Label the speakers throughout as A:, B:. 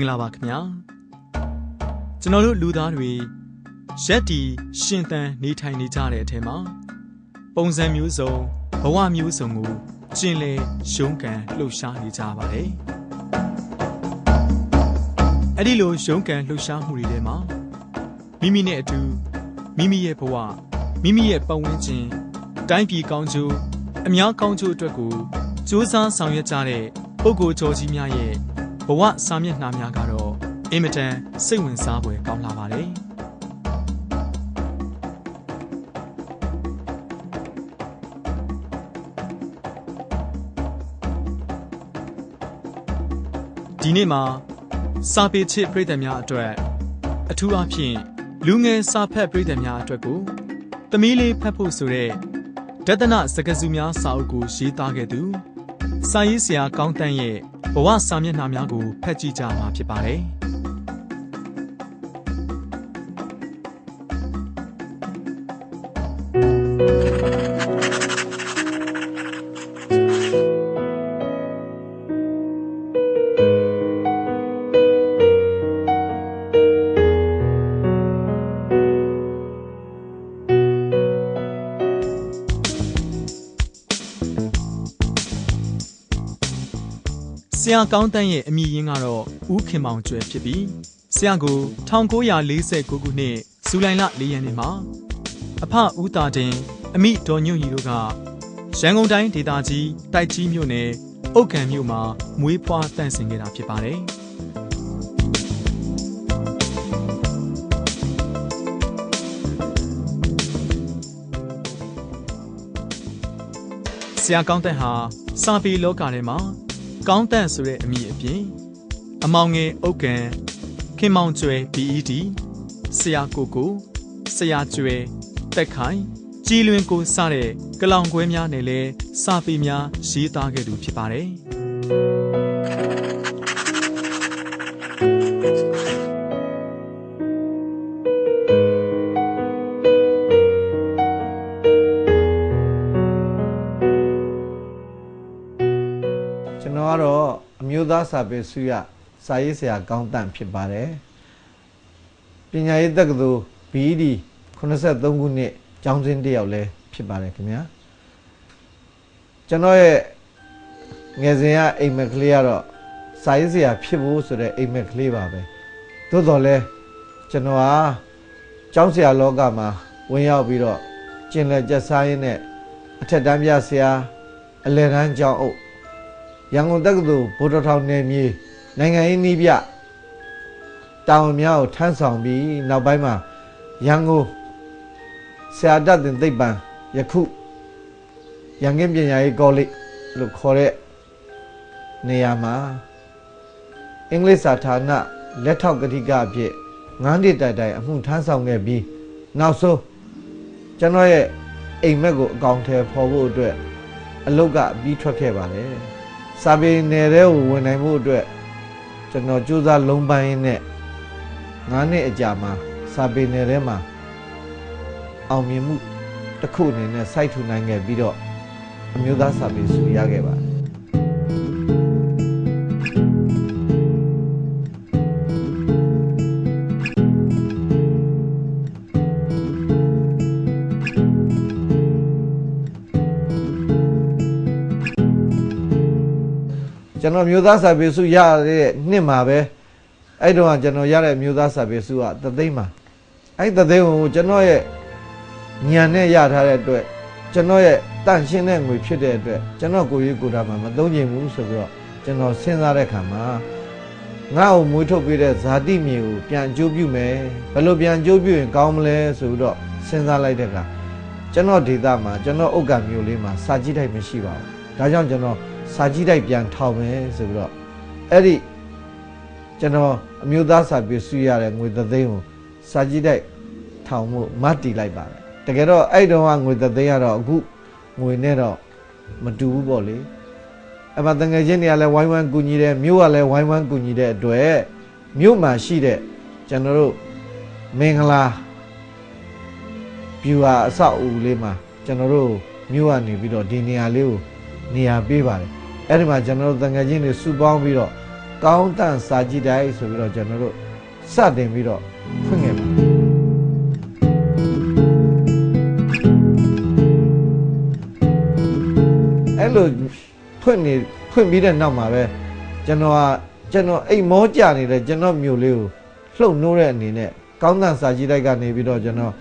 A: မင်္ဂလာပါခင်ဗျာကျွန်တော်တို့လူသားတွေရက်တီရှင်သန်နေထိုင်နေကြတဲ့အထက်မှာပုံစံမျိုးစုံဘဝမျိုးစုံကိုကျင်လေရုန်းကန်လှုပ်ရှားနေကြပါတယ်အဲ့ဒီလိုရုန်းကန်လှုပ်ရှားမှုတွေထဲမှာမိမိနဲ့အတူမိမိရဲ့ဘဝမိမိရဲ့ပတ်ဝန်းကျင်တိုင်းပြည်ကောင်းကျိုးအများကောင်းကျိုးအတွက်ကိုစူးစမ်းဆောင်ရွက်ကြတဲ့ပုဂ္ဂိုလ်ကျော်ကြီးများရဲ့ ဘဝစာမျက်နှာများကတော့အင်မတန်စိတ်ဝင်စားဖွယ်ကောင်းလာပါတယ်ဒီနေ့မှာစာပေချစ်ပြည်သူများအတွက်အထူးအဖြင့်လူငယ်စာဖတ်ပြည်သူများအတွက်ကိုသမီးလေးဖတ်ဖို့ဆိုတဲ့ဒသနစကားစုများစာအုပ်ကိုရေးသားခဲ့သူစာရေးဆရာကောင်းတန်းရဲ့ ဘဝစာမျက်နှာများကိုဖတ်ကြည့်ကြမှာဖြစ်ပါတယ်။ ရာကောင်းတန်းရဲ့အမည်ရင်းကတော့ဦးခင်မောင်ကျွဲဖြစ်ပြီးဆရာကို1949ခုနှစ်ဇူလိုင်လ4ရက်နေ့မှာအဖဦးတာတင်အမိဒေါ်ညွန့်ရီတို့ကရန်ကုန်တိုင်းဒေသကြီးတိုက်ကြီးမြို့နယ်အုတ်ခံမြို့မှာမွေးဖွားတန့်စင်ခဲ့တာဖြစ်ပါတယ်ဆရာကောင်းတဲ့ဟာစာပေလောကထဲမှာ ကောင်းတန့်ဆိုတဲ့အမည်အပြင်အမောင်ငယ်အုတ်ကန်ခင်မောင်ကျွဲ BED ဆရာကိုကိုဆရာကျွဲတက်ခိုင်ကြည်လွင်ကိုစတဲ့ကလောင်ခွဲများနဲ့လဲစာပေများရေးသားခဲ့သူဖြစ်ပါတယ်
B: စာပေစုရစာရေးဆရာကောင်းတန့်ဖြစ်ပါတယ်ပညာရေးတက္ကသိုလ် BED 83ခုနှစ်ကျောင်းစဉ်တစ်ယောက်လည်းဖြစ်ပါတယ်ခင်ဗျာကျွန်တော်ရဲ့ငယ်စဉ်ကအိမ်မက်ကလေးကတော့စာရေးဆရာဖြစ်ဖို့ဆိုတဲ့အိမ်မက်ကလေးပါပဲသို့တော်လဲကျွန်တော်ဟာကျောင်းဆရာလောကမှာဝင်ရောက်ပြီးတော့ကျင်လည်ကျက်စားရင်းနဲ့အထက်တန်းပြဆရာအလယ်တန်းကျောင်းအုပ် ရန်ကုန်တက္ကသိုလ်ဗိုလ်တော်ထောင်နယ်မြေနိုင်ငံရေးနှီးပြတာဝန်များကိုထမ်းဆောင်ပြီးနောက်ပိုင်းမှာရန်ကုန်ဆရာတတ်တင်သိပ္ပံယခုရန်ကင်းပညာရေးကောလိပ်လို့ခေါ်တဲ့နေရာမှာအင်္ဂလိပ်စာဌာနလက်ထောက်ကတိကအဖြစ်ငန်းတစ်တိုင်တိုင်အမှုထမ်းဆောင်ခဲ့ပြီးနောက်ဆုံးကျွန်တော်ရဲ့အိမ်မက်ကိုအကောင့်ထဲပေါ်ဖို့အတွက်အလုတ်ကပြီးထွက်ခဲ့ပါတယ် စာပေနယ်ထဲကိုဝင်နိုင်ဖို့အတွက်ကျွန်တော်ကြိုးစားလုံးပန်းရင်းနဲ့9နှစ်အကြာမှာစာပေနယ်ထဲမှာအောင်မြင်မှုတစ်ခုအနေနဲ့စိုက်ထူနိုင်ခဲ့ပြီးတော့အမျိုးသားစာပေဆုရခဲ့ပါတယ် ကျွန်တော်မျိုးသားစာပေစုရတဲ့နှစ်မှာပဲအဲ့တုန်းကကျွန်တော်ရတဲ့မျိုးသားစာပေစုကသသိန်းမှာအဲ့သသိန်းကိုကျွန်တော်ရဲ့ညံနဲ့ရထားတဲ့အတွက်ကျွန်တော်ရဲ့တန့်ရှင်းတဲ့ငွေဖြစ်တဲ့အတွက်ကျွန်တော်ကိုယ်ရေးကိုယ်တာမှာမသုံးချင်ဘူးဆိုပြီးတော့ကျွန်တော်စဉ်းစားတဲ့ခါမှာငါ့ကိုမွေးထုတ်ပေးတဲ့ဇာတိမြေကိုပြန်အကျိုးပြုမယ်ဘယ်လိုပြန်အကျိုးပြုရင်ကောင်းမလဲဆိုပြီးတော့စဉ်းစားလိုက်တဲ့အခါကျွန်တော်ဒေတာမှာကျွန်တော်ဥက္ကမျိုးလေးမှာစာကြည့်တိုက်မရှိပါဘူးဒါကြောင့်ကျွန်တော် စာကြည့်တိုက်ပြန်ထောင်မယ်ဆိုပြီးတော့အဲ့ဒီကျွန်တော်အမျိုးသားစာပေစုရတဲ့ငွေသသိန်းကိုစာကြည့်တိုက်ထောင်မှုမတ်တီလိုက်ပါတယ်တကယ်တော့အဲ့တုန်းကငွေသသိန်းကတော့အခုငွေနဲ့တော့မတူဘူးပေါ့လေအဲ့မှာတငယ်ချင်းတွေကလည်းဝိုင်းဝန်းကူညီတယ်မြို့ကလည်းဝိုင်းဝန်းကူညီတဲ့အတွက်မြို့မှာရှိတဲ့ကျွန်တော်တို့မင်္ဂလာပြူဟာအဆောက်အဦလေးမှာကျွန်တော်တို့မြို့ကနေပြီးတော့ဒီနေရာလေးကိုနေရာပေးပါတယ် အဲ့ဒီမှာကျွန်တော်တို့တငယ်ချင်းတွေစုပေါင်းပြီးတော့ကောင်းတန့်စာကြည့်တိုင်းဆိုပြီးတော့ကျွန်တော်တို့စတင်ပြီးတော့ဖွင့်ခဲ့ပါအဲ့လိုဖွင့်နေဖွင့်ပြီးတဲ့နောက်မှာပဲကျွန်တော်ကကျွန်တော်အိမ်မောကြနေတဲ့ကျွန်တော်မျိုးလေးကိုလှုပ်နှိုးတဲ့အနေနဲ့ကောင်းတန့်စာကြည့်တိုက်ကနေပြီးတော့ကျွန်တော်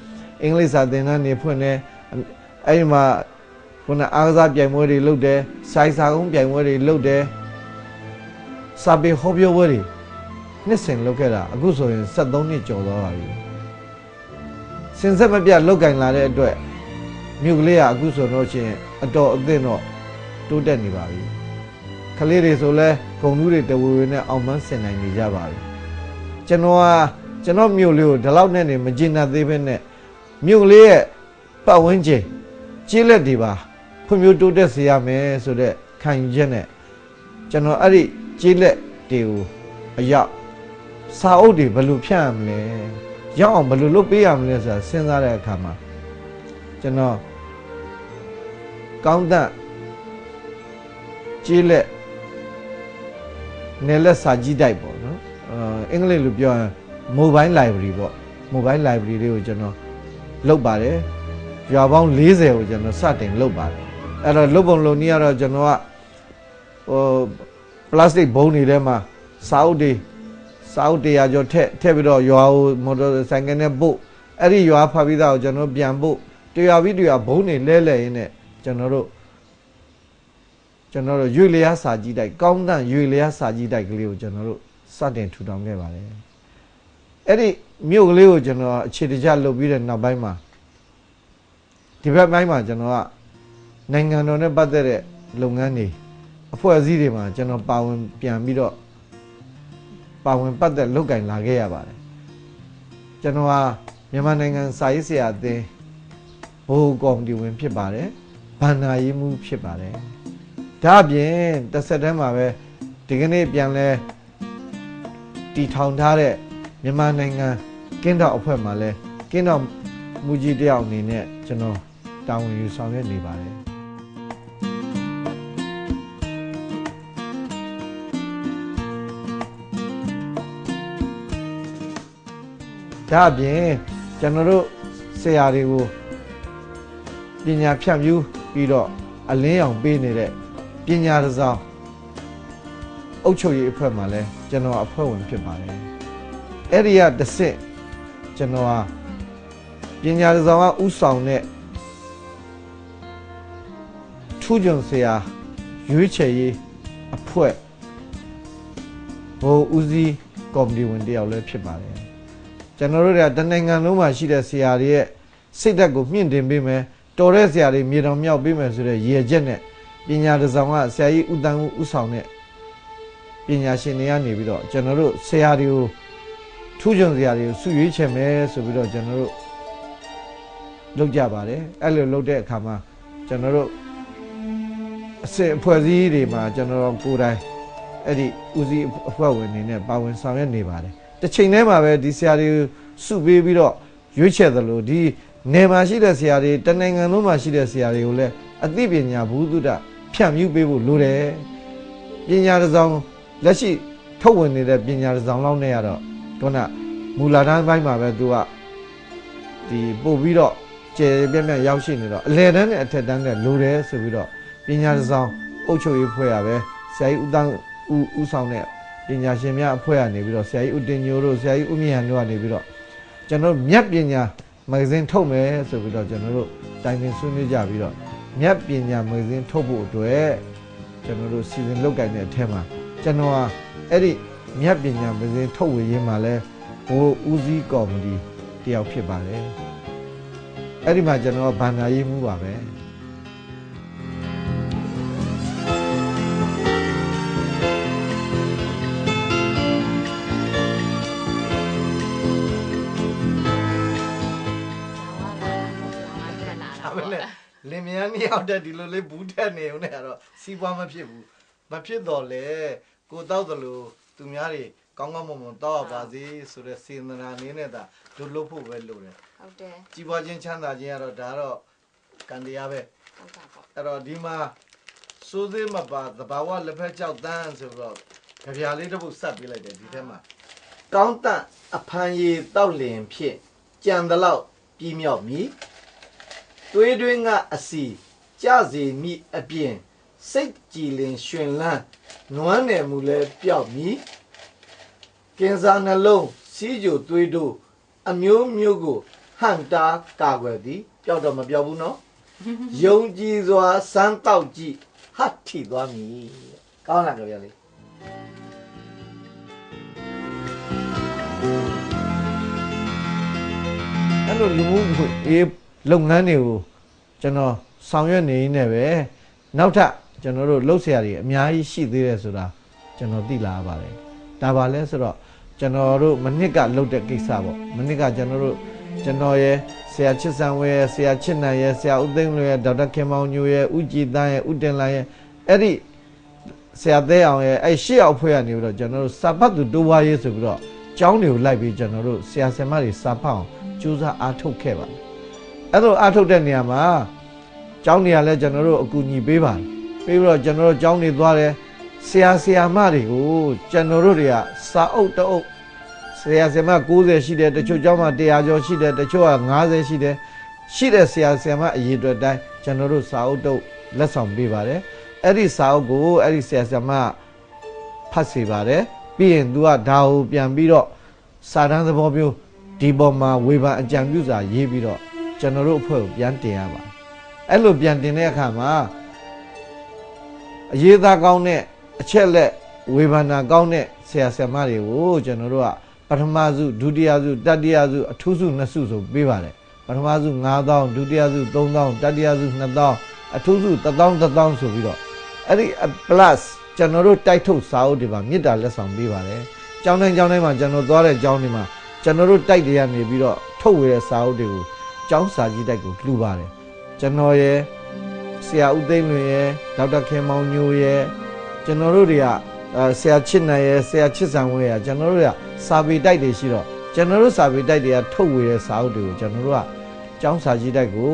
B: အင်္ဂလိပ်စာသင်တန်းနေဖွင့်နေအဲ့ဒီမှာ ခုနအားကစားပြိုင်ပွဲတွေလုပ်တယ်စိုက်စာကုန်းပြိုင်ပွဲတွေလုပ်တယ်စာပေဟောပြောပွဲတွေနှစ်စဉ်လုပ်ခဲ့တာအခုဆိုရင်73နှစ်ကျော်သွားပါပြီစင်ဆက်မပြတ်လောက်ကင်လာတဲ့အတွက်မြို့ကလေးကအခုဆိုတော့ချင်းအတော်အသင့်တော့တိုးတက်နေပါပြီကလေးတွေဆိုလဲဂုံလူတွေတဝေဝေနဲ့အောင်မန်းဆင်နိုင်နေကြပါပြီကျွန်တော်ကကျွန်တော်မြို့လေးကိုဒီလောက်နဲ့နေမကျင်နာသေးဘဲနဲ့မြို့ကလေးရဲ့ပတ်ဝန်းကျင်ကျေးလက်တွေပါ ဖွံ့ဖြိုးတိုးတက်စေရမယ်ဆိုတဲ့ခံယူချက်နဲ့ကျွန်တော်အဲ့ဒီကျေးလက်တွေကိုအရောက်စာအုပ်တွေဘယ်လိုဖြန့်ရမလဲရောက်အောင်ဘယ်လိုလုပ်ပေးရမလဲဆိုတာစဉ်းစားတဲ့အခါမှာကျွန်တော်ကောင်းတဲ့ကျေးလက်နယ်လက်စာကြည့်တိုက်ပေါ့နော်အဲအင်္ဂလိပ်လိုပြောရင် mobile library ပေါ့ mobile library လေးကိုကျွန်တော်လုပ်ပါတယ်ရွာပေါင်း40ကိုကျွန်တော်စတင်လုပ်ပါတယ် အဲ့တော့လုပ်ပုံလုပ်နည်းကတော့ကျွန်တော်ကဟိုပလတ်စတစ်ဘုံတွေထဲမှာစာအုပ်တွေစာအုပ်တရားကျော်ထက်ထည့်ပြီးတော့ရွာကိုမော်တော်ဆိုင်ကယ်နဲ့ပို့အဲ့ဒီရွာဖတ်ပြီးသားကိုကျွန်တော်ပြန်ပို့တရားပြီးတရားဘုံတွေလဲလဲရင်းနဲ့ကျွန်တော်တို့ကျွန်တော်တို့ရွေလျားစာကြည့်တိုက်ကောင်းတန့်ရွေလျားစာကြည့်တိုက်ကလေးကိုကျွန်တော်တို့စတင်ထူထောင်ခဲ့ပါတယ်အဲ့ဒီမြို့ကလေးကိုကျွန်တော်အခြေတကျလုပ်ပြီးတဲ့နောက်ပိုင်းမှာဒီဘက်ပိုင်းမှာကျွန်တော်က နိုင်ငံတော်နဲ့ပတ်သက်တဲ့လုပ်ငန်းတွေအဖွဲ့အစည်းတွေမှာကျွန်တော်ပါဝင်ပြန်ပြီးတော့ပါဝင်ပတ်သက်လုပ်ကင်လာခဲ့ရပါတယ်ကျွန်တော်ဟာမြန်မာနိုင်ငံစာရေးဆရာအသင်းဘိုးကော်မတီဝင်ဖြစ်ပါတယ်ဗန္နာရေးမှုဖြစ်ပါတယ်ဒါအပြင်တစ်ဆက်တည်းမှာပဲဒီကနေ့ပြန်လဲတည်ထောင်ထားတဲ့မြန်မာနိုင်ငံကင်းတော်အဖွဲ့မှာလဲကင်းတော်မူကြီးတယောက်အနေနဲ့ကျွန်တော်တာဝန်ယူဆောင်ရွက်နေပါတယ် ဒါအပြင်ကျွန်တော်တို့ဆရာတွေကိုပညာဖြန့်ဖြူးပြီးတော့အလင်းအောင်ပေးနေတဲ့ပညာတစ်စောင်းအုပ်ချုပ်ရေးအဖွဲ့မှာလဲကျွန်တော်အဖွဲ့ဝင်ဖြစ်ပါတယ်အဲ့ဒီကတစ်စစ်ကျွန်တော်ဟာပညာတစ်စောင်းကဥဆောင်တဲ့ထူးချွန်ဆရာရွေးချယ်ရေးအဖွဲ့ဘိုးဦးစီးကော်မတီဝင်တယောက်လည်းဖြစ်ပါတယ် ကျွန်တော်တို့တွေကတနိုင်ငံလုံးမှာရှိတဲ့ဆရာတွေရဲ့စိတ်ဓာတ်ကိုမြင့်တင်ပေးမယ်တော်တဲ့ဆရာတွေမြေတော်မြောက်ပေးမယ်ဆိုတဲ့ရည်ရွယ်ချက်နဲ့ပညာတစ်စောင်းကဆရာကြီးဦးတန်းဦးဦးဆောင်တဲ့ပညာရှင်တွေကနေပြီးတော့ကျွန်တော်တို့ဆရာတွေကိုထူးချွန်ဆရာတွေကိုစုရွေးချယ်မယ်ဆိုပြီးတော့ကျွန်တော်တို့လုပ်ကြပါတယ်အဲ့လိုလုပ်တဲ့အခါမှာကျွန်တော်တို့အစစ်အဖွဲ့အစည်းတွေမှာကျွန်တော်တို့ကိုယ်တိုင်အဲ့ဒီဦးစီးအဖွဲ့ဝင်တွေနဲ့ပါဝင်ဆောင်ရွက်နေပါတယ် တစ်ချိန်တည်းမှာပဲဒီဆရာတွေစုပေးပြီးတော့ရွေးချယ်သလိုဒီနယ်မှာရှိတဲ့ဆရာတွေတနိုင်ငံလုံးမှာရှိတဲ့ဆရာတွေကိုလည်းအသိပညာဘုသူတ္တဖြန့်ဖြူးပေးဖို့လိုတယ်ပညာတစ်စောင်းလက်ရှိထုတ်ဝင်နေတဲ့ပညာတစ်စောင်းလောက်နဲ့ရတော့ခုနမူလာတန်းပိုင်းမှာပဲသူကဒီပို့ပြီးတော့ကျေပြည့်ပြည့်ရောက်ရှိနေတော့အလဲတန်းနဲ့အထက်တန်းနဲ့လိုတယ်ဆိုပြီးတော့ပညာတစ်စောင်းအုပ်ချုပ်ရေးဖွဲ့ရပဲဆရာကြီးဦးတန်းဦးဦးဆောင်တဲ့ ပညာရှင်များအဖွဲ့ကနေပြီးတော့ဆရာကြီးဦးတင်ညိုတို့ဆရာကြီးဦးမြင့်ဟန်တို့ကနေပြီးတော့ကျွန်တော်မြတ်ပညာမဂ္ဂဇင်းထုတ်မယ်ဆိုပြီးတော့ကျွန်တော်တို့တိုင်ပင်ဆွေးနွေးကြပြီးတော့မြတ်ပညာမဂ္ဂဇင်းထုတ်ဖို့အတွက်ကျွန်တော်တို့စီစဉ်လုပ်ကိုင်တဲ့အထက်မှာကျွန်တော်ဟာအဲ့ဒီမြတ်ပညာမဂ္ဂဇင်းထုတ်ဝေရေးမှာလဲဘိုးဦးစီးကော်မတီတယောက်ဖြစ်ပါတယ်အဲ့ဒီမှာကျွန်တော်ကဗန္ဒာရေးမှုပါပဲ ဒါပဲလေလင်မယားနှစ်ယောက်တည်းဒီလိုလေးဘူးတက်နေုံနဲ့ကတော့စီးပွားမဖြစ်ဘူးမဖြစ်တော့လေကိုတောက်တယ်လို့သူများတွေကောင်းကောင်းမွန်မွန်တောက်ရပါစေဆိုတဲ့စေတနာအနေနဲ့ဒါတို့လုပ်ဖို့ပဲလုပ်တယ်
C: ဟုတ်တယ်
B: ကြီးပွားခြင်းချမ်းသာခြင်းကတော့ဒါတော့ကံတရားပဲ
C: ဟုတ်တာပေါ့
B: အဲ့တော့ဒီမှာစိုးသေးမပါသဘာဝလက်ဖက်ကြောက်တန်းဆိုတော့ကြပြာလေးတစ်ပုဒ်ဆက်ပေးလိုက်တယ်ဒီထဲမှာကောင်းတန့်အဖန်ရည်တောက်လင်ဖြင့်ကြံတလောက်ပြီးမြောက်မည် သွေးတွင်းကအစီကြစီမိအပြင်စိတ်ကြည်လင်ရှင်လန်းနွမ်းနယ်မူလဲပျောက်မည်ကင်စာနှလုံးစီးကြိုသွေးတို့အမျိုးမျိုးကိုဟန်တာကာကွယ်သည်ပျောက်တော့မပျောက်ဘူးနော်ယုံကြည်စွာစမ်းတောက်ကြည့်ဟတ်ထီသွားမည်ကောင်းလားကြပြလေးအဲ့လိုလူမှုအေး လုပ်ငန်းတွေကိုကျွန်တော်ဆောင်ရွက်နေနေပဲနောက်ထပ်ကျွန်တော်တို့လှုပ်ရှားတွေအများကြီးရှိသေးတယ်ဆိုတာကျွန်တော်သိလာရပါတယ်ဒါပါလဲဆိုတော့ကျွန်တော်တို့မနစ်ကလှုပ်တဲ့ကိစ္စပေါ့မနစ်ကကျွန်တော်တို့ကျွန်တော်ရဲ့ဆရာချစ်ဆန်ဝဲရဲ့ဆရာချစ်နန်ရဲ့ဆရာဦးသိန်းလွင်ရဲ့ဒေါက်တာခင်မောင်ညိုရဲ့ဦးကြည်တန်းရဲ့ဦးတင်လိုင်းရဲ့အဲ့ဒီဆရာသေးအောင်ရဲ့အဲ့ရှေ့အောင်ဖွဲ့ရနေပြီးတော့ကျွန်တော်တို့စာပတ်သူတိုးဝါရေးဆိုပြီးတော့ကျောင်းတွေကိုလိုက်ပြီးကျွန်တော်တို့ဆရာဆရာမတွေစာဖတ်အောင်ကြိုးစားအားထုတ်ခဲ့ပါတယ် အဲ့လိုအားထုတ်တဲ့နေရာမှာကျောင်းတွေကလည်းကျွန်တော်တို့အကူအညီပေးပါတယ်ပေးပြီးတော့ကျွန်တော်တို့ကျောင်းတွေသွားတယ်ဆရာဆရာမတွေကိုကျွန်တော်တို့တွေကစာအုပ်တအုပ်ဆရာဆရာမ90ရှိတယ်တချို့ကျောင်းမှာ100ကျော်ရှိတယ်တချို့က90ရှိတယ်ရှိတဲ့ဆရာဆရာမအရေးအတွက်တိုင်းကျွန်တော်တို့စာအုပ်တုပ်လက်ဆောင်ပေးပါတယ်အဲ့ဒီစာအုပ်ကိုအဲ့ဒီဆရာဆရာမဖတ်စီပါတယ်ပြီးရင် तू ကဒါကိုပြန်ပြီးတော့စာတန်းသဘောမျိုးဒီပေါ်မှာဝေဖန်အကြံပြုစာရေးပြီးတော့ ကျွန်တော်တို့အဖွဲ့ကိုပြန်တင်ရပါတယ်အဲ့လိုပြန်တင်တဲ့အခါမှာအရေးသားကောင်းတဲ့အချက်လက်ဝေဖန်တာကောင်းတဲ့ဆရာဆရာမတွေကိုကျွန်တော်တို့ကပထမစုဒုတိယစုတတိယစုအထူးစုနှစ်စုဆိုပေးပါတယ်ပထမစု9000ဒုတိယစု3000တတိယစု2000အထူးစု1000 1000ဆိုပြီးတော့အဲ့ဒီ plus ကျွန်တော်တို့တိုက်ထုတ်စာအုပ်တွေပါမြစ်တာလက်ဆောင်ပေးပါတယ်ကျောင်းတိုင်းကျောင်းတိုင်းမှာကျွန်တော်သွားတဲ့ကျောင်းတွေမှာကျွန်တော်တို့တိုက်တွေကနေပြီးတော့ထုတ်ဝေတဲ့စာအုပ်တွေကို ကျောင်းစာကြီးတိုက်ကိုလှူပါတယ်ကျွန်တော်ရဲ့ဆရာဦးသိန်းလွင်ရဲ့ဒေါက်တာခင်မောင်ညိုရဲ့ကျွန်တော်တို့တွေကအဲဆရာချစ်နိုင်ရဲ့ဆရာချစ်ဆန်ဝဲရဲ့ကျွန်တော်တို့ကစာပေတိုက်တွေရှိတော့ကျွန်တော်တို့စာပေတိုက်တွေကထုတ်ဝေတဲ့စာအုပ်တွေကိုကျွန်တော်တို့ကကျောင်းစာကြီးတိုက်ကို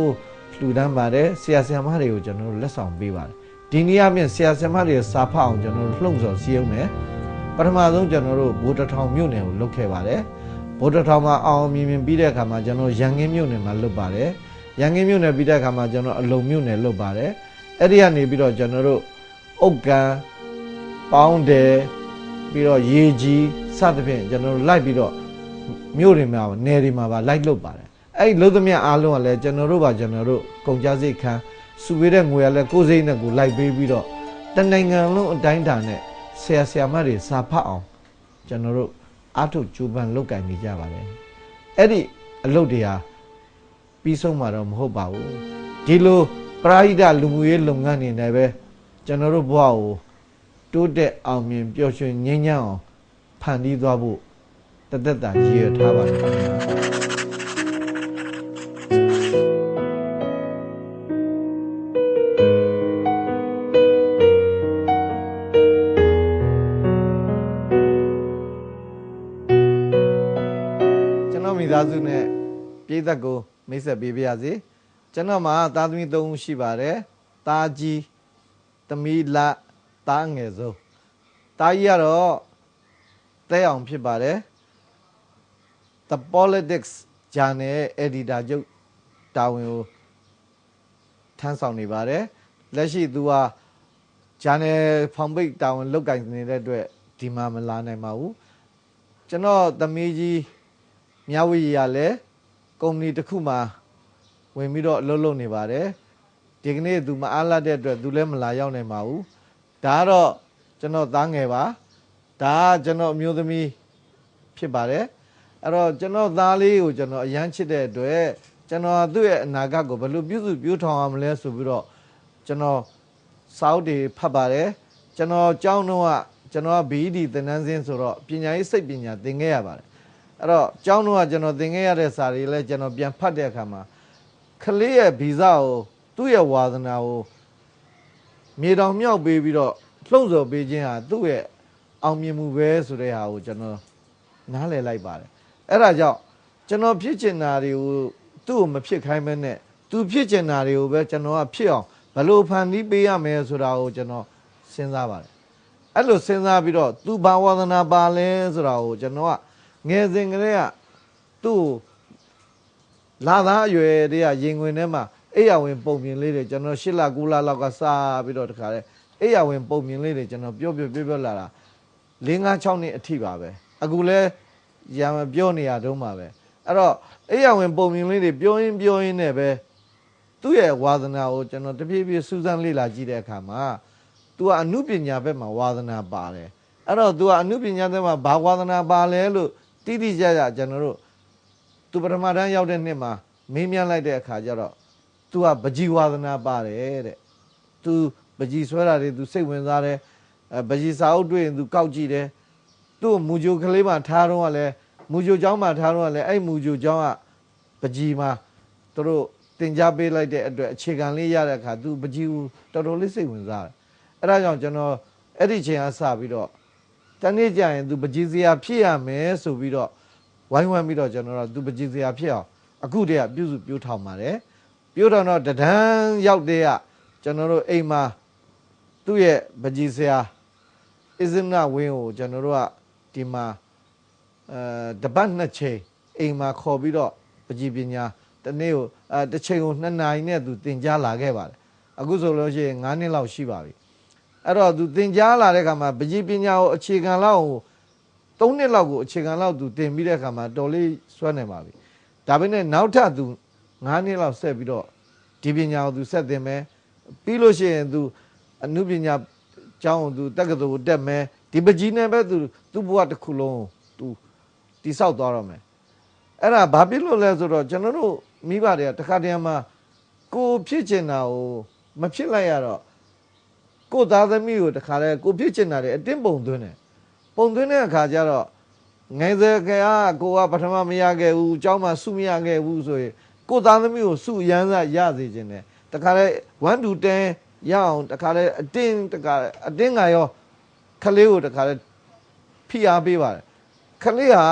B: လှူဒန်းပါတယ်ဆရာဆရာမတွေကိုကျွန်တော်တို့လက်ဆောင်ပေးပါတယ်ဒီနေ့အမြင့်ဆရာဆရာမတွေစာဖတ်အောင်ကျွန်တော်တို့လှုံ့ဆော်စည်းရုံးတယ်ပထမဆုံးကျွန်တော်တို့ဘိုးတထောင်မြို့နယ်ကိုလုပ်ခဲ့ပါတယ် ဘိုးတထောင်မှာအောင်အောင်မြင်မြင်ပြီးတဲ့အခါမှာကျွန်တော်ရန်ကင်းမြို့နယ်မှာလုပ်ပါတယ်ရန်ကင်းမြို့နယ်ပြီးတဲ့အခါမှာကျွန်တော်အလုံမြို့နယ်လုပ်ပါတယ်အဲ့ဒီကနေပြီးတော့ကျွန်တော်တို့အုတ်ကန်ပေါင်းတယ်ပြီးတော့ရေကြီးစသဖြင့်ကျွန်တော်တို့လိုက်ပြီးတော့မြို့တွေမှာနယ်တွေမှာပါလိုက်လုပ်ပါတယ်အဲ့ဒီလုံးသမျှအားလုံးကလည်းကျွန်တော်တို့ပါကျွန်တော်တို့ကုန်ကြစိတ်ခံစုပေးတဲ့ငွေကလည်းကိုယ်စိတ်နဲ့ကိုလိုက်ပေးပြီးတော့တနိုင်ငံလုံးအတိုင်းအတာနဲ့ဆရာဆရာမတွေစာဖတ်အောင်ကျွန်တော်တို့ အားထုတ်ကြိုးပမ်းလုပ်ကင်နေကြပါတယ်အဲ့ဒီအလုပ်တွေဟာပြီးဆုံးမှာတော့မဟုတ်ပါဘူးဒီလိုပရာဟိတလူမှုရေးလုပ်ငန်းတွေနဲ့ပဲကျွန်တော်တို့ဘဝကိုတိုးတက်အောင်မြင်ပျော်ရွှင်ငြိမ်းချမ်းအောင်ဖန်တီးသွားဖို့တသက်တာရည်ရထားပါတယ် နဲ့ပြည်သက်ကိုမိတ်ဆက်ပေးပါရစေကျွန်တော်မှာသားသမီး၃ဦးရှိပါတယ်သားကြီးသမီးလသားငယ်ဆုံးသားကြီးကတော့တဲအောင်ဖြစ်ပါတယ် The Politics Journal Editor ချုပ်တာဝန်ကိုထမ်းဆောင်နေပါတယ်လက်ရှိသူက Journal ဖောင်ပိတ်တာဝန်လုပ်ကင်နေတဲ့အတွက်ဒီမှာမလာနိုင်ပါဘူးကျွန်တော်သမီးကြီး မြဝီရလည်းကုမ္ပဏီတစ်ခုမှာဝင်ပြီးတော့အလုပ်လုပ်နေပါတယ်ဒီကနေ့သူမအားလာတဲ့အတွက်သူလည်းမလာရောက်နိုင်ပါဘူးဒါကတော့ကျွန်တော်သားငယ်ပါဒါကကျွန်တော်အမျိုးသမီးဖြစ်ပါတယ်အဲ့တော့ကျွန်တော်သားလေးကိုကျွန်တော်အရန်ချစ်တဲ့အတွက်ကျွန်တော်သူ့ရဲ့အနာဂတ်ကိုဘယ်လိုပြုစုပြောင်းထောင်အောင်မလဲဆိုပြီးတော့ကျွန်တော်စာအုပ်တွေဖတ်ပါတယ်ကျွန်တော်ကျောင်းတော့ကကျွန်တော်က BED သင်တန်းစင်းဆိုတော့ပညာရေးစိတ်ပညာသင်ခဲ့ရပါတယ် အဲ့တော့ကျောင်းတော့ကကျွန်တော်သင်ခဲ့ရတဲ့စာတွေလည်းကျွန်တော်ပြန်ဖတ်တဲ့အခါမှာကလေးရဲ့ဗီဇကိုသူ့ရဲ့ဝါသနာကိုမြေတောင်မြောက်ပေးပြီးတော့လှုံ့ဆော်ပေးခြင်းဟာသူ့ရဲ့အောင်မြင်မှုပဲဆိုတဲ့ဟာကိုကျွန်တော်နားလည်လိုက်ပါတယ်အဲ့ဒါကြောင့်ကျွန်တော်ဖြစ်ချင်တာတွေကိုသူ့ကိုမဖြစ်ခိုင်းမဲနဲ့သူဖြစ်ချင်တာတွေကိုပဲကျွန်တော်ကဖြစ်အောင်ဘယ်လိုဖန်တီးပေးရမလဲဆိုတာကိုကျွန်တော်စဉ်းစားပါတယ်အဲ့လိုစဉ်းစားပြီးတော့သူဘာဝါသနာပါလဲဆိုတာကိုကျွန်တော်က ငယ်စဉ်ကလေးကသူ့ကိုလာသားအရွယ်တည်းကရင်ခွင်ထဲမှာအိယာဝင်ပုံမြင်လေးတွေကျွန်တော်၈လ9လလောက်ကစားပြီးတော့တခါလေအိယာဝင်ပုံမြင်လေးတွေကျွန်တော်ပြောပြောပြောပြောလာတာ၄၅6နှစ်အထိပါပဲအခုလဲရံပြောနေရတော့မှာပဲအဲ့တော့အိယာဝင်ပုံမြင်လေးတွေပြောရင်းပြောရင်းနဲ့ပဲသူ့ရဲ့ဝါသနာကိုကျွန်တော်တဖြည်းဖြည်းစူးစမ်းလေ့လာကြည့်တဲ့အခါမှာ तू ကအနုပညာဘက်မှာဝါသနာပါတယ်အဲ့တော့ तू ကအနုပညာဘက်မှာဘာဝါသနာပါလဲလို့ တိတိကျကျကျွန်တော်တို့ तू ပထမတန်းရောက်တဲ့နှစ်မှာမေးမြန်းလိုက်တဲ့အခါကျတော့ तू ကပကြီးဝါသနာပါတယ်တဲ့ तू ပကြီးဆွဲတာတွေ तू စိတ်ဝင်စားတယ်အဲပကြီးစာအုပ်တွေ့ရင် तू ကောက်ကြည့်တယ်သူ့မူဂျိုကလေးမှာထားတော့ကလည်းမူဂျိုเจ้าမှာထားတော့ကလည်းအဲ့မူဂျိုเจ้าကပကြီးမှာသူတို့တင် जा ပေးလိုက်တဲ့အတွက်အခြေခံလေးရတဲ့အခါ तू ပကြီးကိုတော်တော်လေးစိတ်ဝင်စားတယ် အဲ့ဒါကြောင့်ကျွန်တော်အဲ့ဒီချိန်ကစပြီးတော့ တနေ့ကျရင်သူပကြီးစရာဖြစ်ရမယ်ဆိုပြီးတော့ဝိုင်းဝန်းပြီးတော့ကျွန်တော်တို့သူပကြီးစရာဖြစ်အောင်အခုတည်းကပြုစုပြုထောင်ပါတယ်ပြုထောင်တော့တဒန်းရောက်တဲ့ကကျွန်တော်တို့အိမ်မှာသူ့ရဲ့ပကြီးစရာအစ္စမနာဝင်းကိုကျွန်တော်တို့ကဒီမှာအဲတပတ်နှစ်ချိန်အိမ်မှာခေါ်ပြီးတော့ပကြီးပညာတနေ့ကိုအဲတစ်ချိန်ကို2နာရီနဲ့သူသင်ကြားလာခဲ့ပါတယ်အခုဆိုလို့ရှိရင်9နှစ်လောက်ရှိပါပြီ အဲ့တော့သူသင်ကြားလာတဲ့ခါမှာပကြီးပညာကိုအခြေခံလောက်ကို3နှစ်လောက်ကိုအခြေခံလောက်သူသင်ပြီးတဲ့ခါမှာတော်လေးစွမ်းနေပါပြီဒါပေမဲ့နောက်ထပ်သူ9နှစ်လောက်ဆက်ပြီးတော့ဒီပညာကိုသူဆက်သင်မယ်ပြီးလို့ရှိရင်သူအနုပညာကျောင်းကိုသူတက္ကသိုလ်ကိုတက်မယ်ဒီပကြီးနဲ့ပဲသူသူ့ဘဝတစ်ခုလုံးကိုသူတိဆောက်သွားတော့မယ်အဲ့ဒါဘာဖြစ်လို့လဲဆိုတော့ကျွန်တော်တို့မိဘတွေကတစ်ခါတည်းမှာကိုဖြစ်ချင်တာကိုမဖြစ်လိုက်ရတော့ ကိုယ်သားသမီးကိုတခါလဲကိုဖြစ်ချင်တာတွေအတင်းပုံသွင်းတယ်ပုံသွင်းတဲ့အခါကျတော့ငယ်စေကကကိုကပထမမရခဲ့ဘူးအเจ้าမှစုမရခဲ့ဘူးဆိုရင်ကိုယ်သားသမီးကိုစုရမ်းစားရစေခြင်းတယ်တခါလဲ1 to 10ရအောင်တခါလဲအတင်းတခါလဲအတင်းငါရောခလေးကိုတခါလဲဖိအားပေးပါတယ်ခလေးဟာ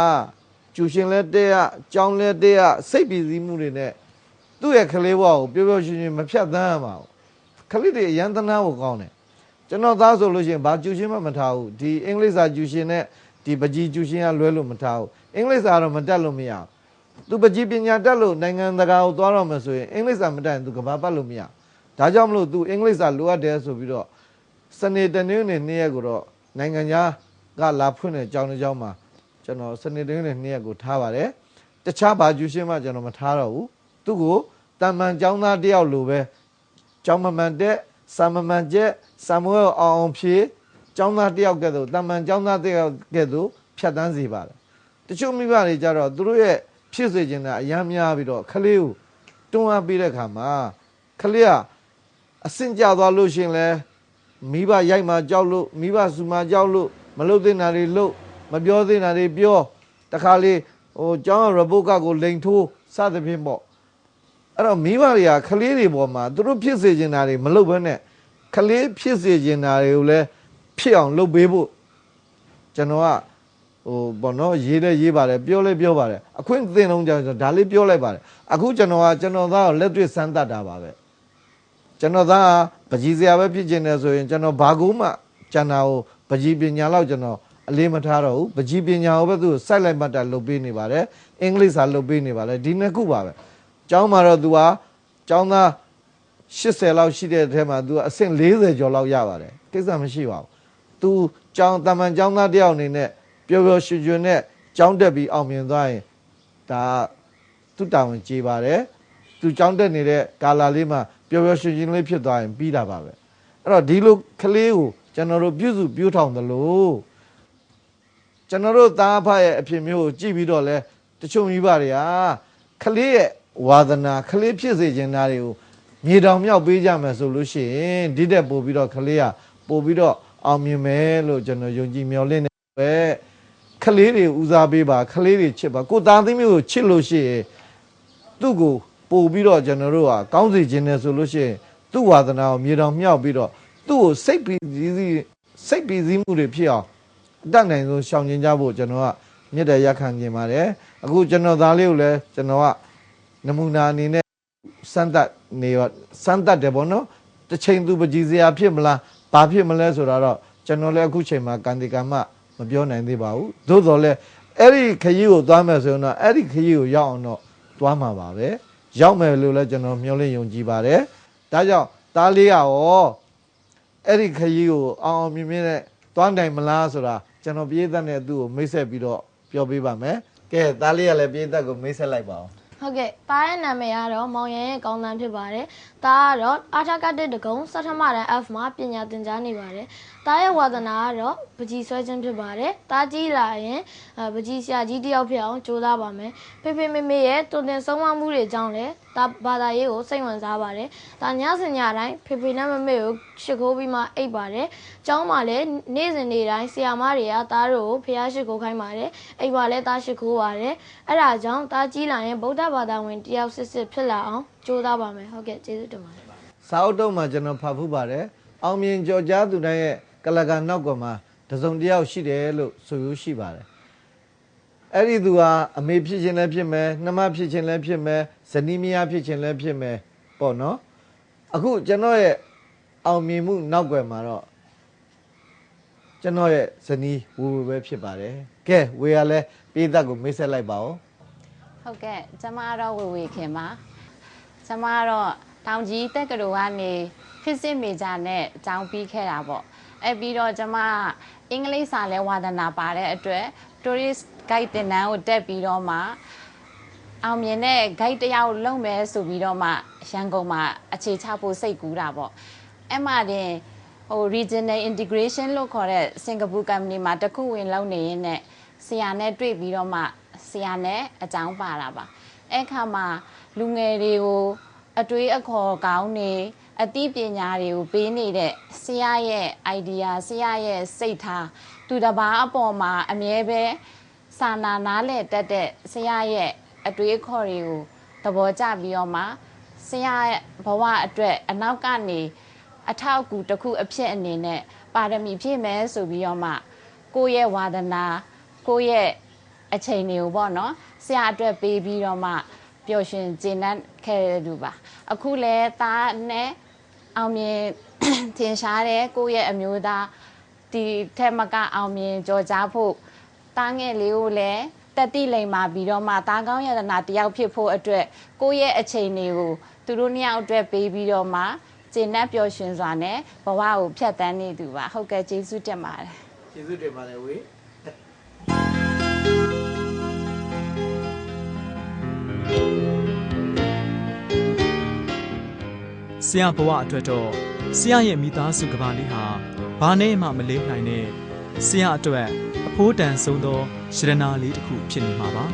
B: ကျူရှင်လဲတဲရကြောင်းလဲတဲရစိတ်ပီစည်းမှုတွေနဲ့သူ့ရဲ့ခလေးဘဝကိုပျော်ပျော်ရွှင်ရွှင်မဖြတ်သန်းရမှာဘူးခလေးတွေအရန်သနာကိုကောင်းတယ် ကျွန်တော်သားဆိုလို့ရှိရင်ဘာကျူရှင်မှမထားဘူးဒီအင်္ဂလိပ်စာကျူရှင်နဲ့ဒီပကြီးကျူရှင်ကလွဲလို့မထားဘူးအင်္ဂလိပ်စာတော့မတက်လို့မရဘူးသူပကြီးပညာတက်လို့နိုင်ငံတကာကိုသွားတော့မှဆိုရင်အင်္ဂလိပ်စာမတက်ရင်သူကဘာပတ်လို့မရဒါကြောင့်မလို့သူအင်္ဂလိပ်စာလိုအပ်တယ်ဆိုပြီးတော့စနေတနင်္ဂနွေနေ့ရက်ကိုတော့နိုင်ငံခြားကလာဖွင့်တဲ့ကျောင်းတစ်ကျောင်းမှာကျွန်တော်စနေတနင်္ဂနွေနေ့ရက်ကိုထားပါတယ်တခြားဘာကျူရှင်မှကျွန်တော်မထားတော့ဘူးသူ့ကိုတမန်ကျောင်းသားတယောက်လိုပဲကျောင်းမမှန်တဲ့ စာမမှန်ကျက်ဆာမွေးအောင်အောင်ဖြေကျောင်းသားတယောက်ကဲ့သို့တမန်ကျောင်းသားတယောက်ကဲ့သို့ဖြတ်တန်းစေပါတယ်တချို့မိဘတွေကြတော့သူတို့ရဲ့ဖြစ်စေခြင်းတဲ့အများများပြီးတော့ခလေးကိုတွန်းအားပေးတဲ့ခါမှာခလေးကအစင်ကြသွားလို့ရှရင်လဲမိဘရိုက်မှကြောက်လို့မိဘစူမှကြောက်လို့မလုပ်သင့်တာတွေလုပ်မပြောသင့်တာတွေပြောတခါလေဟိုကျောင်းရဘုတ်ကကိုလိန်ထိုးစသဖြင့်ပေါ့ အဲ့တော့မိဘတွေကခလေးတွေပေါ်မှာသူတို့ဖြစ်စေချင်တာတွေမလုပ်ဘဲနဲ့ခလေးဖြစ်စေချင်တာတွေကိုလည်းဖြစ်အောင်လုပ်ပေးဖို့ကျွန်တော်ကဟိုဘောနော်ရေးလဲရေးပါတယ်ပြောလဲပြောပါတယ်အခွင့်အသင်လုံးကြောင့်ဒါလေးပြောလိုက်ပါတယ်အခုကျွန်တော်ကကျွန်တော်သားကိုလက်တွေ့စမ်းသပ်တာပါပဲကျွန်တော်သားကပကြီးစရာပဲဖြစ်ချင်တယ်ဆိုရင်ကျွန်တော်ဘာကူမှကျန်တာကိုပကြီးပညာလောက်ကျွန်တော်အလေးမထားတော့ဘူးပကြီးပညာကိုပဲသူစိုက်လိုက်မှတ်တာလုပ်ပေးနေပါတယ်အင်္ဂလိပ်စာလုပ်ပေးနေပါတယ်ဒီနှစ်ခုပါပဲ ကျောင်းမှာတော့ तू ဟာကျောင်းသား80လောက်ရှိတဲ့အထက်မှာ तू အဆင့်40ကျော်လောက်ရပါတယ်ကိစ္စမရှိပါဘူး तू ကျောင်းတမန်ကျောင်းသားတယောက်အနေနဲ့ပျော်ပျော်ရွှင်ရွှင်နဲ့ကျောင်းတက်ပြီးအောင်မြင်သွားရင်ဒါသူ့တာဝန်ကြေပါတယ် तू ကျောင်းတက်နေတဲ့ကာလာလေးမှာပျော်ပျော်ရွှင်ရွှင်လေးဖြစ်သွားရင်ပြီးတာပါပဲအဲ့တော့ဒီလိုကလေးကိုကျွန်တော်တို့ပြုစုပြောထောင်သလိုကျွန်တော်တို့သားအဖရဲ့အဖြစ်မျိုးကိုကြည့်ပြီးတော့လဲတချို့မိဘတွေကကလေးရဲ့ ဝါသနာခလေးဖြစ်စေခြင်းသားတွေကိုမြေတောင်မြောက်ပေးကြမယ်ဆိုလို့ရှိရင်ဒီတက်ပို့ပြီးတော့ခလေးကပို့ပြီးတော့အောင်မြင်မယ်လို့ကျွန်တော်ယုံကြည်မျှော်လင့်နေပဲခလေးတွေဦးစားပေးပါခလေးတွေချစ်ပါကိုသားသမီးကိုချစ်လို့ရှိရင်သူ့ကိုပို့ပြီးတော့ကျွန်တော်တို့ကကောင်းစေခြင်းနဲ့ဆိုလို့ရှိရင်သူ့ဝါသနာကိုမြေတောင်မြောက်ပြီးတော့သူ့ကိုစိတ်ပီစီးစီးစိတ်ပီစည်းမှုတွေဖြစ်အောင်အတတ်နိုင်ဆုံးရှောင်ကျဉ်ကြဖို့ကျွန်တော်ကမြတ်တဲ့ရက်ခံခြင်းပါတယ်အခုကျွန်တော်သားလေးကိုလည်းကျွန်တော်က နမူနာအနေနဲ့စမ်းသပ်နေရောစမ်းသပ်တယ်ပေါ့နော်တစ်ချိန်သူပကြီးစရာဖြစ်မလားဘာဖြစ်မလဲဆိုတာတော့ကျွန်တော်လည်းအခုချိန်မှာကံဒီကံမမပြောနိုင်သေးပါဘူးသို့တော်လည်းအဲ့ဒီခရီးကိုသွားမယ်ဆိုရင်တော့အဲ့ဒီခရီးကိုရောက်အောင်တော့သွားမှာပါပဲရောက်မယ်လို့လည်းကျွန်တော်မျှော်လင့်ယုံကြည်ပါတယ်ဒါကြောင့်သားလေးကရောအဲ့ဒီခရီးကိုအောင်အောင်မြင်မြင်နဲ့သွားနိုင်မလားဆိုတာကျွန်တော်ပြေးသက်နဲ့သူ့ကိုမိတ်ဆက်ပြီးတော့ပြောပေးပါမယ်ကဲသားလေးကလည်းပြေးသက်ကိုမိတ်ဆက်လိုက်ပါအောင်
C: ဟုတ်ကဲ့တားရဲ့နာမည်ကတော့မောင်ရန်ရဲ့ကောင်းတန်းဖြစ်ပါတယ်။တားကတော့အာထာကတစ်တကုံစထမတန်း F မှာပညာသင်ကြားနေပါတယ်။ တားရဲ့ဝါသနာကတော့ပကြီးဆွဲခြင်းဖြစ်ပါတယ်။တားကြီးလာရင်အဲပကြီးဆရာကြီးတယောက်ဖြစ်အောင်ကြိုးစားပါမယ်။ဖေဖေမေမေရဲ့တုန်တင်ဆုံးမမှုတွေကြောင့်လည်းတားဘာသာရေးကိုစိတ်ဝင်စားပါတယ်။တားညစင်ညတိုင်းဖေဖေနဲ့မမေကိုရှ िख ိုးပြီးမှအိပ်ပါတယ်။ကျောင်းမှာလည်းနေ့စဉ်နေ့တိုင်းဆရာမတွေကတားတို့ကိုဖះရှ िख ိုးခိုင်းပါတယ်။အိပ်ပါလဲတားရှ िख ိုးပါတယ်။အဲ့ဒါကြောင့်တားကြီးလာရင်ဗုဒ္ဓဘာသာဝင်တယောက်စစ်စစ်ဖြစ်လာအောင်ကြိုးစားပါမယ်ဟုတ်ကဲ့ကျေးဇူးတင်ပါတယ်
B: စာအုပ်တုံးမှာကျွန်တော်ဖတ်ဖူးပါတယ်အောင်မြင်ကြော်ကြားသူတိုင်းရဲ့ ကလကနောက်ကမှာတစ်စုံတစ်ယောက်ရှိတယ်လို့ဆိုရရှိပါတယ်အဲ့ဒီသူဟာအမေဖြစ်ခြင်းလည်းဖြစ်မယ်နှမဖြစ်ခြင်းလည်းဖြစ်မယ်ဇနီးမယားဖြစ်ခြင်းလည်းဖြစ်မယ်ပေါ့နော်အခုကျွန်တော်ရဲ့အောင်မြင်မှုနောက်ွယ်မှာတော့ကျွန်တော်ရဲ့ဇနီးဝူဝူပဲဖြစ်ပါတယ်ကဲဝေကလည်းပြည်သက်ကိုမေးဆက်လိုက်ပါဦး
D: ဟုတ်ကဲ့ကျမကတော့ဝေဝေခင်ပါကျမကတော့တောင်ကြီးတက္ကသိုလ်ကနေဖစ်စစ်မေဂျာနဲ့အကြောင်းပြီးခဲ့တာပေါ့ အဲ့ပြီးတော့ကျမအင်္ဂလိပ်စာလဲဝါသနာပါတဲ့အတွက် tourist guide တင်နန်းကိုတက်ပြီးတော့မှအောင်မြင်တဲ့ guide တယောက်လုပ်မယ်ဆိုပြီးတော့မှရန်ကုန်မှာအခြေချဖို့စိတ်ကူးတာပေါ့အဲ့မှာတင်ဟို regional integration လို့ခေါ်တဲ့စင်ကာပူ company မှာတစ်ခုဝင်လုပ်နေရင်းနဲ့ဆရာနဲ့တွေ့ပြီးတော့မှဆရာနဲ့အကြောင်းပါတာပါအဲ့ခါမှာလူငယ်တွေကိုအတွေးအခေါ်ကောင်းနေ အသိပညာတွေကိုပေးနေတဲ့ဆရာရဲ့ idea ဆရာရဲ့စိတ်ထားသူတစ်ပါးအပေါ်မှာအမြဲပဲစာနာနားလဲတက်တဲ့ဆရာရဲ့အတွေးအခေါ်တွေကိုသဘောကျပြီးတော့မှဆရာရဲ့ဘဝအတွက်အနောက်ကနေအထောက်အကူတစ်ခုအဖြစ်အနေနဲ့ပါရမီဖြည့်မယ်ဆိုပြီးတော့မှကိုယ့်ရဲ့ဝါဒနာကိုယ့်ရဲ့အချိန်တွေကိုပေါ့နော်ဆရာအတွက်ပေးပြီးတော့မှပျော်ရွှင်ကျေနပ်ခဲ့တဲ့လူပါအခုလဲသားနဲ့ အောင်မြင်ထင်ရှားတဲ့ကိုယ့်ရဲ့အမျိုးသားဒီထက်မကအောင်မြင်ကြော်ကြားဖို့တားငယ်လေးကိုလည်းတက်တိလိမ်မာပြီးတော့မှတားကောင်းရတနာတယောက်ဖြစ်ဖို့အတွက်ကိုယ့်ရဲ့အချိန်တွေကိုသူတို့နှစ်ယောက်အတွက်ပေးပြီးတော့မှကျင့်납ပျော်ရွှင်စွာနဲ့ဘဝကိုဖြတ်တန်းနေသူပါဟုတ်ကဲ့ကျေးဇူးတင်ပါတယ်
B: ကျေးဇူးတင်ပါတယ်ဝေ
A: ဆရာဘဝအတွက်တော့ဆရာရဲ့မိသားစုကဘာလေးဟာဘာနဲ့မှမလေးနိုင်တဲ့ဆရာအတွက်အဖိုးတန်ဆုံးသောရှရနာလေးတစ်ခုဖြစ်နေမှာပါ